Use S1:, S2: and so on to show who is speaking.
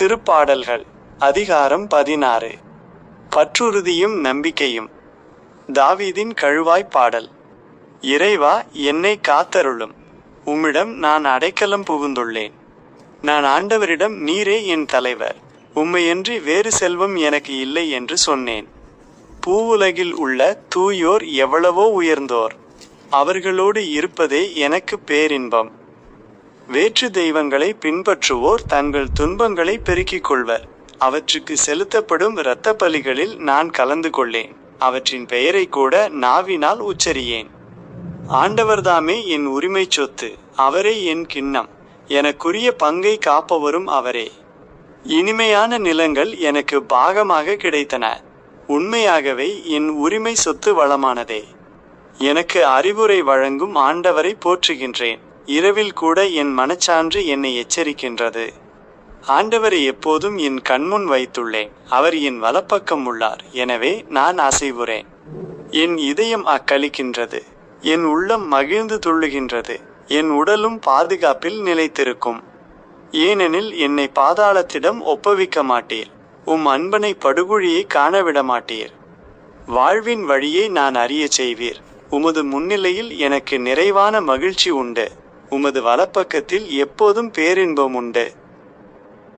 S1: திருப்பாடல்கள் அதிகாரம் பதினாறு. பற்றுறுதியும் நம்பிக்கையும். தாவீதின் கழுவாய் பாடல். இறைவா என்னை காத்தருளும். உம்மிடம் நான் அடைக்கலம் புகுந்துள்ளேன். நான் ஆண்டவரிடம் நீரே என் தலைவர். உம்மையன்றி வேறு செல்வம் எனக்கு இல்லை என்று சொன்னேன். பூவுலகில் உள்ள தூயோர் எவ்வளவோ உயர்ந்தோர். அவர்களோடு இருப்பதே எனக்கு பேரின்பம். வேற்று தெய்வங்களை பின்பற்றுவோர் தங்கள் துன்பங்களை பெருக்கிக் கொள்வர். அவற்றுக்கு செலுத்தப்படும் இரத்த பலிகளில் நான் கலந்து கொள்ளேன். அவற்றின் பெயரை கூட நாவினால் உச்சரியேன். ஆண்டவர்தாமே என் உரிமை சொத்து அவரே என் கிண்ணம். எனக்குரிய பங்கை காப்பவரும் அவரே. இனிமையான நிலங்கள் எனக்கு பாகமாக கிடைத்தன. உண்மையாகவே என் உரிமை சொத்து வளமானதே. எனக்கு அறிவுரை வழங்கும் ஆண்டவரை போற்றுகின்றேன். இரவில் கூட என் மனச்சான்று என்னை எச்சரிக்கின்றது. ஆண்டவரை எப்போதும் என் கண்முன் வைத்துள்ளேன். அவர் என் வலப்பக்கம் உள்ளார். எனவே நான் அசைவுறேன். என் இதயம் அக்களிக்கின்றது. என் உள்ளம் மகிழ்ந்து துள்ளுகின்றது. என் உடலும் பாதுகாப்பில் நிலைத்திருக்கும். ஏனெனில் என்னை பாதாளத்திடம் ஒப்புவிக்க மாட்டீர். உம் அன்பனை படுகுழியை காணவிட மாட்டீர். வாழ்வின் வழியை நான் அறியச் செய்வீர். உமது முன்னிலையில் எனக்கு நிறைவான மகிழ்ச்சி உண்டு. உமது வலப்பக்கத்தில் எப்போதும் பேரின்பம் உண்டு.